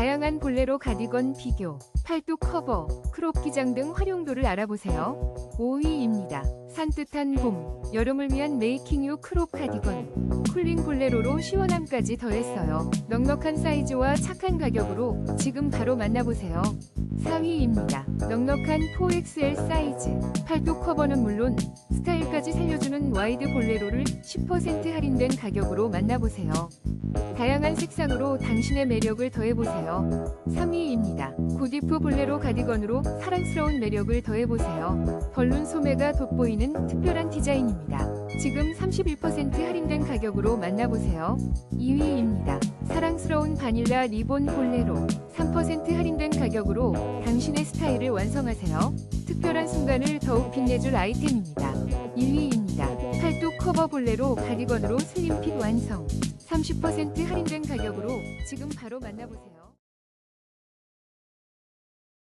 다양한 볼레로 가디건 비교, 팔뚝 커버, 크롭 기장 등 활용도를 알아보세요. 5위입니다. 산뜻한 봄, 여름을 위한 메이킹 유 크롭 카디건. 쿨링 볼레로로 시원함까지 더했어요. 넉넉한 사이즈와 착한 가격으로 지금 바로 만나보세요. 4위입니다. 넉넉한 4XL 사이즈. 팔뚝 커버는 물론 스타일까지 살려주는 와이드 볼레로를 10% 할인된 가격으로 만나보세요. 다양한 색상으로 당신의 매력을 더해보세요. 3위입니다. 고디프 볼레로 가디건으로 사랑스러운 매력을 더해보세요. 벌룬 소매가 돋보이는 특별한 디자인입니다. 지금 31% 할인된 가격으로 만나보세요. 2위입니다. 사랑스러운 바닐라 리본 볼레로 3% 할인된 가격으로 당신의 스타일을 완성하세요. 특별한 순간을 더욱 빛내줄 아이템입니다. 1위입니다. 팔뚝 커버 볼레로 가디건으로 슬림핏 완성. 30% 할인된 가격으로 지금 바로 만나보세요.